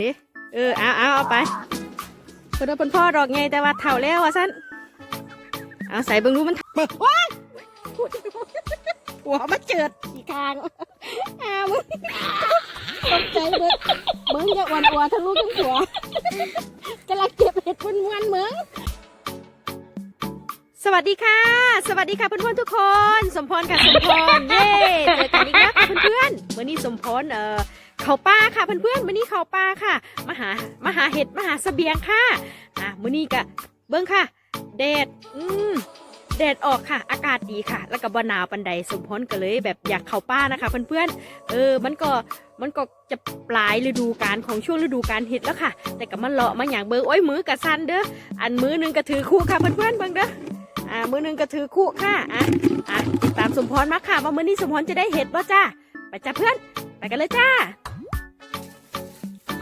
เด้เออเอาเอาเอาไปเพิ่นว่าเพิ่นพ่อดอกไงแต่ว่าเฒ่าแล้วว่าซั่นเอาใส่เบิ่งดูมันเบิ่งว้ายหัวมาเจิดอีกคางอ้าวมึงตกใจเบิดเบิ่งอย่าอ้วนอัวทั้งลูกทั้งหัวกำลังเก็บเห็ดมวนๆเมืองสวัสดีค่ะ สวัสดีค่ะเพื่อนๆทุกคน สมพรค่ะสมพรเย้เจอกันอีกแล้วค่ะเพื่อนๆวันนี้สมพรเอ่อ เขาป้าค่ะเพื่อนๆมื้อนี้เขาป้าค่ะมาหามาหาเห็ดมาหาเสบียงค่ะอะมื้อนี้ก็เบิ้งค่ะแดดอืมแดดออกค่ะ อากาศดีค่ะ แล้วก็บ่หนาวปันใดสมพรก็เลยแบบอยากเข้าป้านะคะเพื่อนๆ เออ มันก็ มันก็จะปลายฤดูกาลของช่วงฤดูกาลเห็ดแล้วค่ะ แต่ก็มันเลาะมาอย่างเบิ้งโอ้ยมือกระสันเด้อ อันมือหนึงก็ถือคู่ค่ะเพื่อนๆเบิ้งเด้อ อ่า มือหนึงก็ถือคู่ค่ะ อะ อะติดตามสมพรมาค่ะ ว่ามือนี้สมพรจะได้เห็ดบ่จ้า ไปจ้าเพื่อน ไปกันเลยจ้า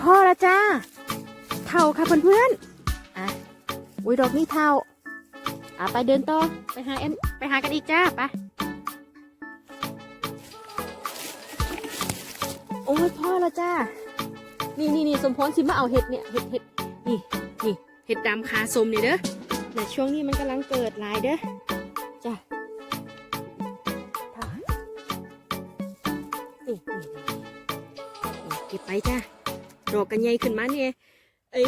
พ่อละจ้า เท่าค่ะเพื่อนๆอะอุ้ยดอกนี่เท่าอะไปเดินต่อ ไปหาเอ็มไปหากันอีกจ้าไป โอ้ยพ่อละจ้า นี่นี่นี่สมพรสิมาเอาเห็ดเนี่ย เห็ดเห็ดนี่นี่เห็ดดำคาสมเนี่ยเด้อเนี่ช่วงนี้มันกำลังเกิดลายเด้อจ้านี่นี่นี่เก็บไปจ้า ดอกกันใหญ่ขึ้นมาเนี่ยไอ้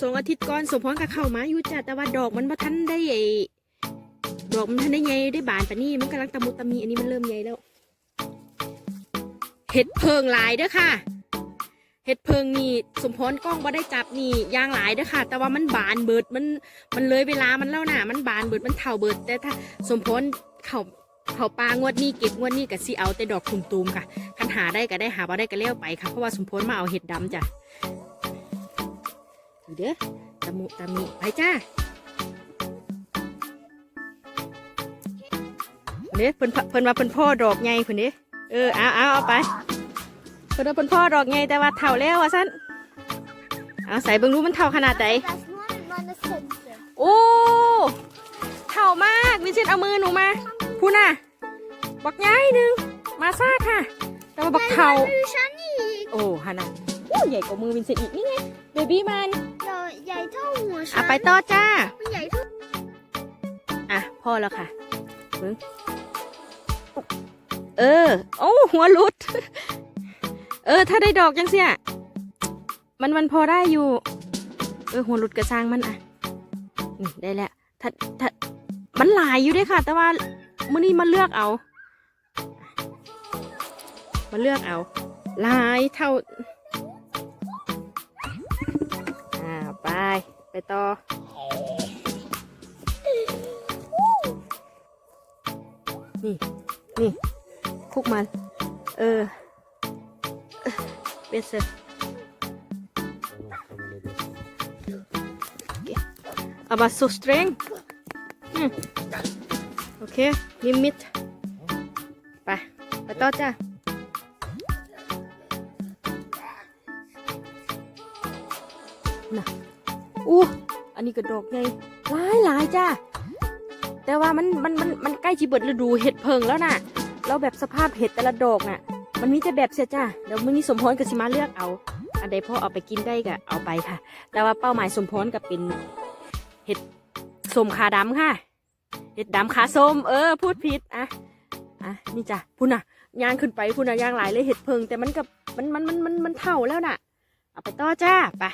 สองอาทิตย์ก่อนสมพรกับเข้ามาอยู่จ้ะแต่ว่าดอกมันบ่ทันได้ไอ้ดอกมันทันได้ใหญ่ได้บานปะนี่มันกำลังตะมุตะมีอันนี้มันเริ่มใหญ่แล้วเห็ดเพิงหลายเด้อค่ะเห็ดเพิงนี่สมพรกล้องบ่ได้จับนี่ยางหลายเด้อค่ะ แต่ว่ามันบานเบิดมันมันเลยเวลามันแล้วน่ะ มันบานเบิดมันเท่าเบิดแต่ถ้าสมพรเขา เขาปลางวดนี้เก็บงวดนี้กับซีเอาแต่ดอกตุ่มๆค่ะคันหาได้ก็ได้หาบ่ได้ก็เลี้ยวไปค่ะเพราะว่าสมพรมาเอาเห็ดดำจ้ะดูเด้อตะมุตะมิไปจ้าเด้เพิ่นเพิ่นว่าเพิ่นพ่อดอกไงเพิ่นเด้เออเอาเอาเอาไปเพิ่นว่าเพิ่นพ่อดอกไงแต่ว่าเฒ่าแล้วว่าซั่นเอาใส่เบิ่งดูมันเฒ่าขนาดไหน Das nur in meine Sense. โอ้เฒ่ามากวินเซนต์เอามือหนูมา พูน่ะบักใหญ่หนึ่งมาซ่าค่ะแต่ว่าบักเฒ่า Shani. โอ้ฮานะโอ้ใหญ่กว่ามือวินเซนต์อีกนี่ไงเบบี้มัน Ja, jeg tar อะ morsan. ไปต่อจ้า Jeg tar อะพอแล้วค่ะมึงเออโอ้หัวหลุด เออ ถ้าได้ดอกยังเสียมันมันพอได้อยู่ เออหัวหลุดกระซังมันอะนี่ได้แล้วถ้าถ้ามันหลายอยู่ด้วยค่ะ แต่ว่า มื่อนี้มาเลือกเอา มาเลือกเอา ลายเท่า อ่า ไป ไปต่อ นี่ นี่คุกมัน เออเบสเซอร์อาบาสุสตริงโอเค ลิมิตไป ไปต่อจ้าน่ะอู้อันนี้ก็ดอกใหญ่หลายหลายจ้าแต่ว่ามันมันมันมันใกล้จีเบิดฤดูเห็ดเพิงแล้วน่ะแล้วแบบสภาพเห็ดแต่ละดอกน่ะ มันมีแต่แบบเสียจ้าเดี๋ยวมื้อนี้สมพรกับสิมาเลือกเอา อันใดพ่อเอาไปกินได้ก็เอาไปค่ะ แต่ว่าเป้าหมายสมพรกับเป็นเห็ดสมขาดำค่ะ เห็ดดำขาส้ม เออ พูดผิดอะอะนี่จ้ะพุ่นน่ะย่างขึ้นไปพุ่นน่ะย่างหลายเลยเห็ดเพิง แต่มันกับมันมันมันมันมันเท่าแล้วน่ะ เอาไปต่อจ้าไป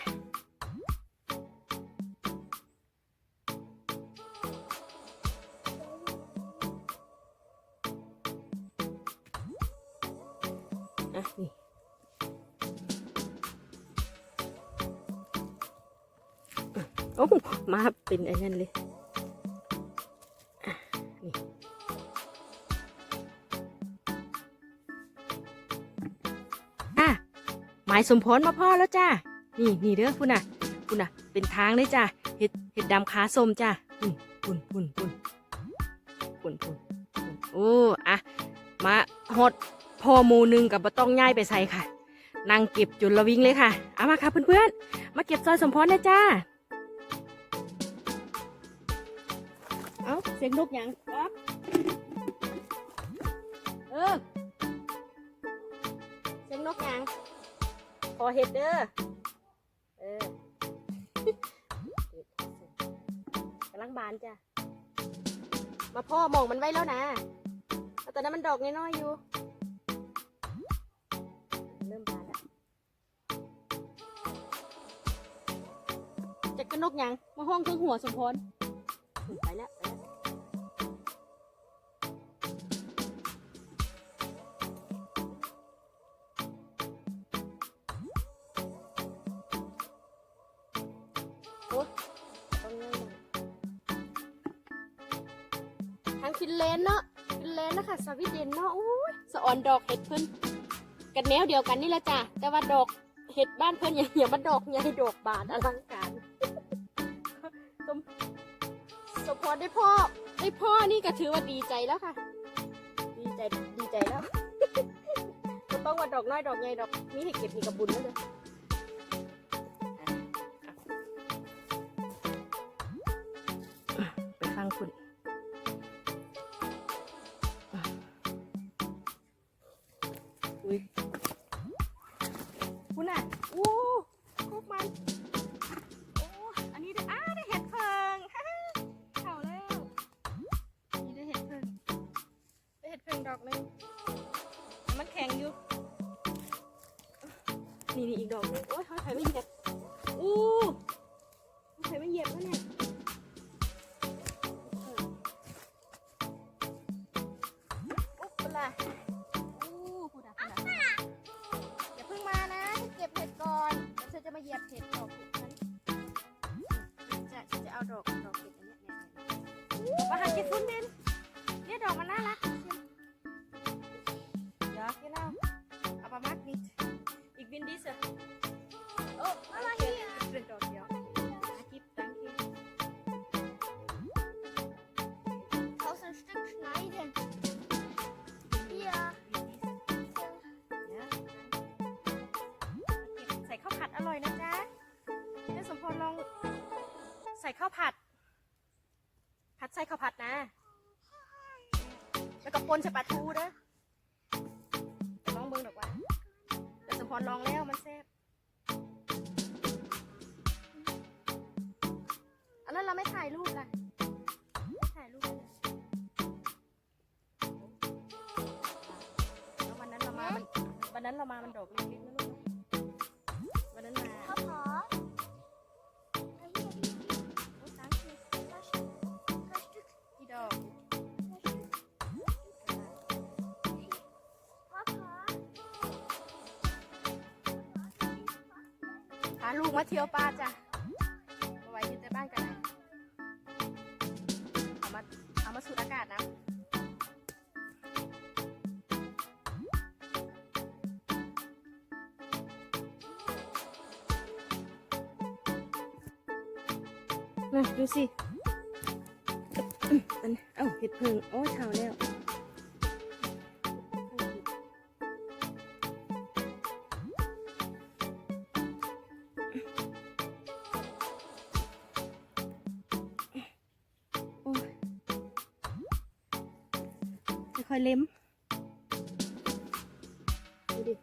อะนี่โอ้มาเป็นไอ้นั่นเลย นี่อะหมายสมพรมาพ่อแล้วจ้านี่นี่เด้อคุณน่ะ คุณน่ะ เป็นทางเลยจ้าเห็ดเห็ดดำขาส้มจ้าปุ่นปุ่นปุ่นปุ่นปุ่นปุ่นโอ้อะมาหดพอมูนึงกับบะต้องย่ายไปใส่ค่ะนั่งเก็บจุดลวิ่งเลยค่ะ เอามาค่ะเพื่อนๆ มาเก็บซอยสมพรนะจ้า เสียงนกหยังครับเออเสียงนกยังขอเห็ดเด้อเออกำลังบานจ้ะมาพ่อมองมันไว้แล้วนะแต่ตอนนั้นมันดอกน้อยๆอยู่ เริ่มบานแล้วจะกระนกยังมาห้องเครื่องหัวสมพรไปแล้วางฟินแลนด์เนาะฟินแลนด์นะคะสวีเดนเนาะโอ้ยสะออนดอกเห็ดเพิ่นกันแนวเดียวกันนี่แหละจ้ะแต่ว่าดอกเห็ดบ้านเพิ่นอย่างเงี้ยมันดอกใหญ่ดอกบานอลังการสมสมพรได้พ่อได้พ่อนี่ก็ถือว่าดีใจแล้วค่ะ ดีใจดีใจแล้วก็ต้องว่าดอกน้อยดอกใหญ่ดอกนี้ให้เก็บนี่กับบุญแล้วเลยไปฟังคุณ อุ้ยคุณอะโอ้พวกมันโอ้อันนี้ได้อ้าได้เห็ดเพิงฮ่าฮ่าเข่าแล้วนี่ได้เห็ดเพิงได้เห็ดเพิงดอกหนึงมันแข็งอยู่นี่นี่อีกดอกนึงโอ้ยเขาใครไม่เหยียบอู้เขาใครไม่เหยียบแล้วเนี่ย มาเหยียบเห็ดดอกเห็ดฉันจะฉันจะเอาดอกดอกเห็ดอันเนี้ยเนี่ยเนี่ยมาหาเก็บฟุ้นเด่นเนี่ยดอกมันน่ารักเชียวเดี๋ยวเดี๋ยวเราเอาประมาณนี้อีกบินดีสิโร่อยนะจ๊ะแม่สมพรลองใส่ข้าวผัด ผัดใส่ข้าวผัดนะ แล้วก็ปนใส่ปลาทูนะลองเบิ่งดอกว่าแม่สมพรลองแล้วมันแซ่บอันนั้นเราไม่ถ่ายรูปล่ะถ่ายรูปเลยแล้ววันนั้นเรามามันวันนั้นเรามามันดอกเล็กๆนะลูกาลูกมาเที่ยวป่าจ้ะเอาไว้ที่แต่บ้านกันนะเอามาเอามาสูดอากาศนะมาดูสิอืมอันเอ้าเห็ดเพิง โอ้ยเช้าแล้ว ค่อยเล็มดูดิ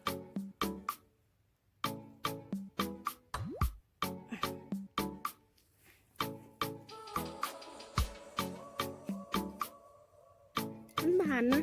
มันบานนะ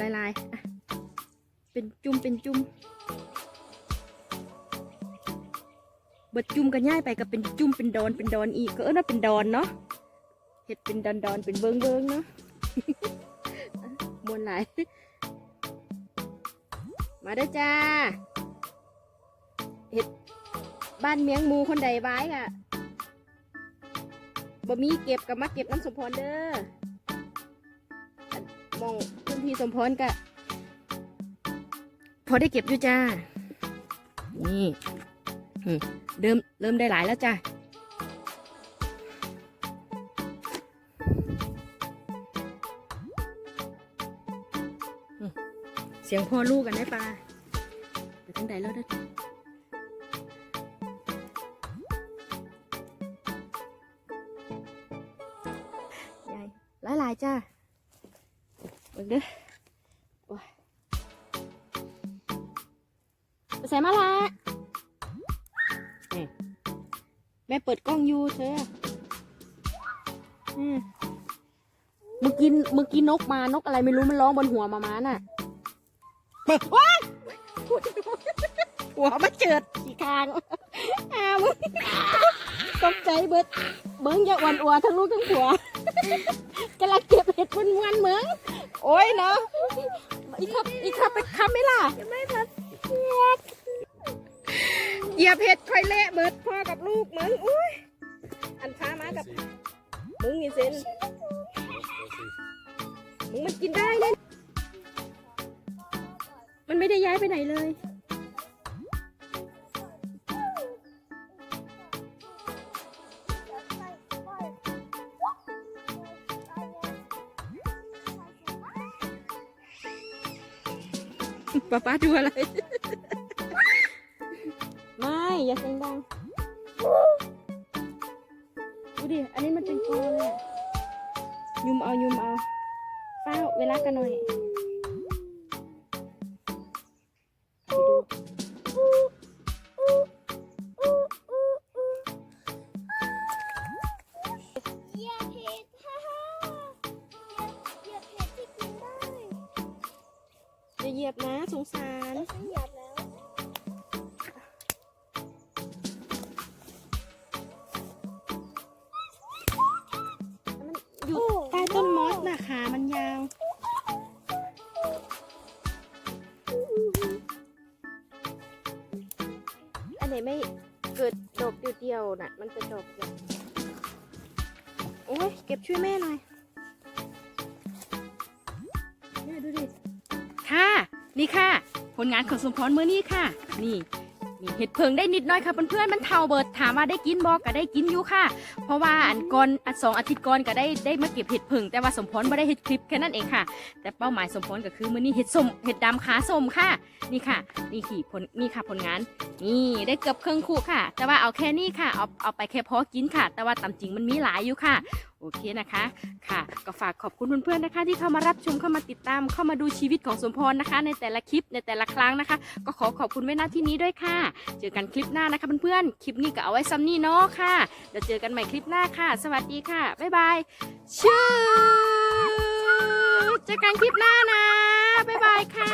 ลายลายๆเป็นจุ่มเป็นจุ่มเบิดจุ่มกันย่ายไปก็เป็นจุ่มเป็นดอนเป็นดอนอีกก็เออน่าเป็นดอนเนาะเห็ดเป็นดอนดอนเป็นเบิงเบิงเนาะมวนหลายมาเด้จ้าเห็ดบ้านเมียงมูคนใดไว้ค่ะบ่มีเก็บกับมาเก็บน้ำสมพรเด้อ มองคุณพี่สมพรกะพอได้เก็บอยู่จ้า นี่เริ่มเริ่มได้หลายแล้วจ้าเสียงพ่อลูกกันได้ปลาไปทั้งใดแล้วเด้อใหญ่หลายหลายๆจ้า เบิ่งเด้อโอ้ยไปใส่มาละนี่แม่เปิดกล้องอยู่เธออืมเมื่อกี้เมื่อกี้นกมานกอะไรไม่รู้มันร้องบนหัวมามาน่ะเปิดว้ายหัวมาเจิดขี่คางอ้าวมึงตกใจเบิดเบิ้งอย่าอ่อนอัวทั้งลูกทั้งผัวกำลังเก็บเห็ดมันมันๆเหมือง โอ้ยเนาะอีกครับอีกครับไปคำไหมล่ะ ไม่พับเหยียบเห็ดค่อยเละเบิดพ่อกับลูกมึงอุ้ยอันพามากับมึงอีเซนมึงมันกินได้เลยมันไม่ได้ย้ายไปไหนเลย ป้าป้าดูอะไร ไม่ อย่าเสียงดัง ดูดิ อันนี้มันเป็นกอเลยอะยุมเอายุมเอาเป้าเวลากันหน่อย ไม่เกิดดอกเดียวๆน่ะ มันจะดอกใหญ่โอ้ยเก็บช่วยแม่หน่อยแม่ดูดิ ค่ะ นี่ค่ะ ผลงานของสมพรเมื่อนี้ค่ะ นี่ นี่เห็ดเพิงได้นิดหน้อยค่ะเพื่อนๆมันเทาเบิดถามว่าได้กินบอกก็ได้กินอยู่ค่ะ เพราะว่าอันก่อนอันสองอาทิตย์ก่อนก็ได้ได้มาเก็บเห็ดเพิงแต่ว่าสมพรไม่ได้เห็ดคลิปแค่นั้นเองค่ะ แต่เป้าหมายสมพรก็คือมื้อนี้เห็ดส้มเห็ดดำขาส้มค่ะ นี่ค่ะนี่ขี่ผลนี่ค่ะผลงาน นี่ได้เกือบครึ่งคู่ค่ะ แต่ว่าเอาแค่นี้ค่ะเอาเอาไปแค่พอกินค่ะ แต่ว่าตามจริงมันมีหลายอยู่ค่ะ โอเคนะคะค่ะ ก็ฝากขอบคุณเพื่อนๆนะคะ ที่เข้ามารับชมเข้ามาติดตามเข้ามาดูชีวิตของสมพรนะคะ ในแต่ละคลิปในแต่ละครั้งนะคะ ก็ขอขอบคุณไว้หน้าที่นี้ด้วยค่ะ เจอกันคลิปหน้านะคะเพื่อนๆคลิปนี้ก็เอาไว้ซ้ำนี่เนาะค่ะเดี๋ยวเจอกันใหม่คลิปหน้าค่ะ สวัสดีค่ะบ๊ายบายชื่อเจอกันคลิปหน้านะบ๊ายบายค่ะ